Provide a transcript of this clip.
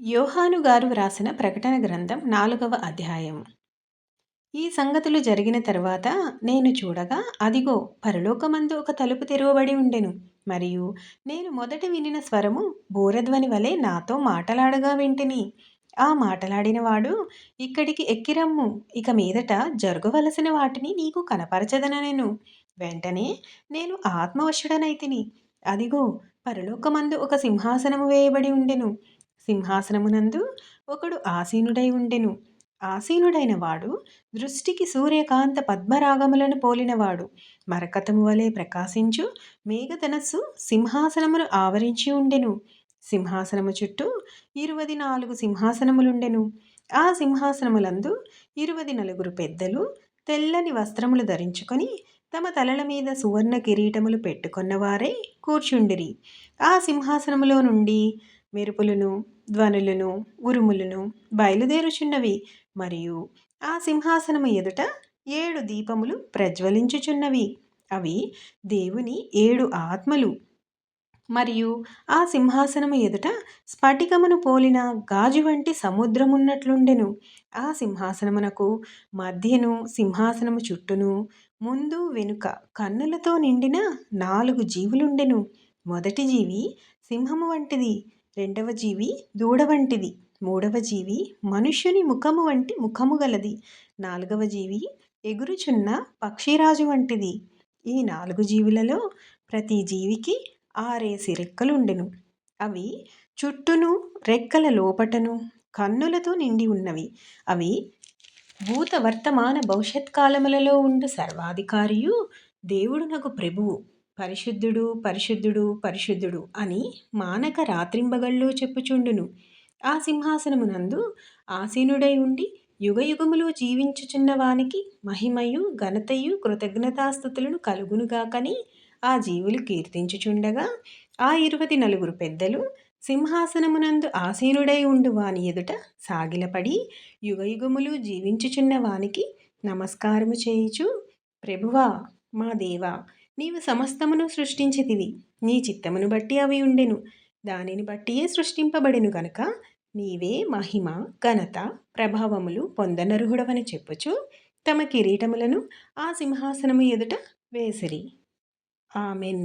యోహాను గారు వ్రాసిన ప్రకటన గ్రంథం నాలుగవ అధ్యాయం. ఈ సంగతులు జరిగిన తర్వాత నేను చూడగా అదిగో పరలోకమందు ఒక తలుపు తెరవబడి ఉండెను. మరియు నేను మొదట వినిన స్వరము బోరధ్వని వలె నాతో మాటలాడగా వింటిని. ఆ మాటలాడినవాడు ఇక్కడికి ఎక్కిరమ్ము ఇక మీదట జరగవలసిన వాటిని నీకు కనపరచదననెను వెంటనే నేను ఆత్మవశుడనైతిని. అదిగో పరలోకమందు ఒక సింహాసనము వేయబడి ఉండెను. సింహాసనమునందు ఒకడు ఆసీనుడై ఉండెను. ఆసీనుడైన వాడు దృష్టికి సూర్యకాంత పద్మరాగములను పోలినవాడు. మరకతము వలె ప్రకాశించు మేఘధనస్సు సింహాసనమును ఆవరించి ఉండెను. సింహాసనము చుట్టూ ఇరువది నాలుగు సింహాసనములుండెను. ఆ సింహాసనములందు ఇరువది నలుగురు పెద్దలు తెల్లని వస్త్రములు ధరించుకొని తమ తలల మీద సువర్ణ కిరీటములు పెట్టుకున్నవారై కూర్చుండిరి. ఆ సింహాసనములో నుండి మెరుపులను ధ్వనులను ఉరుములను బయలుదేరుచున్నవి మరియు ఆ సింహాసనము ఎదుట ఏడు దీపములు ప్రజ్వలించుచున్నవి. అవి దేవుని ఏడు ఆత్మలు. మరియు ఆ సింహాసనము ఎదుట స్ఫటికమును పోలిన గాజు వంటి సముద్రమున్నట్లుండెను. ఆ సింహాసనమునకు మధ్యను సింహాసనము చుట్టూను ముందు వెనుక కన్నులతో నిండిన నాలుగు జీవులుండెను. మొదటి జీవి సింహము వంటిది. రెండవ జీవి దూడ వంటిది. మూడవ జీవి మనుష్యుని ముఖము వంటి ముఖము గలది. నాలుగవ జీవి ఎగురుచున్న పక్షిరాజు వంటిది. ఈ నాలుగు జీవులలో ప్రతి జీవికి ఆరేసి రెక్కలుండెను. అవి చుట్టూను రెక్కల లోపటను కన్నులతో నిండి ఉన్నవి. అవి భూత వర్తమాన భవిష్యత్ కాలములలో ఉండు సర్వాధికారియు దేవుడు నాకు ప్రభువు. పరిశుద్ధుడు పరిశుద్ధుడు పరిశుద్ధుడు అని మానక రాత్రింబగళ్ళు చెప్పుచుండును. ఆ సింహాసనమునందు ఆసీనుడై ఉండి యుగయుగములు జీవించుచున్న వానికి మహిమయు ఘనతయు కృతజ్ఞతాస్థుతులను కలుగునుగాకని ఆ జీవులు కీర్తించుచుండగా ఆ ఇరువది నలుగురు పెద్దలు సింహాసనమునందు ఆసీనుడై ఉండు వాని ఎదుట సాగిలపడి యుగయుగములు జీవించుచున్న వానికి నమస్కారము చేయుచు ప్రభువా మా దేవా నీవు సమస్తమును సృష్టించితివి. నీ చిత్తమును బట్టి అవి ఉండెను. దానిని బట్టియే సృష్టింపబడెను గనుక నీవే మహిమ ఘనత ప్రభావములు పొందనర్హుడవని చెప్పుచు తమ కిరీటములను ఆ సింహాసనము ఎదుట వేసిరి. ఆమెన్.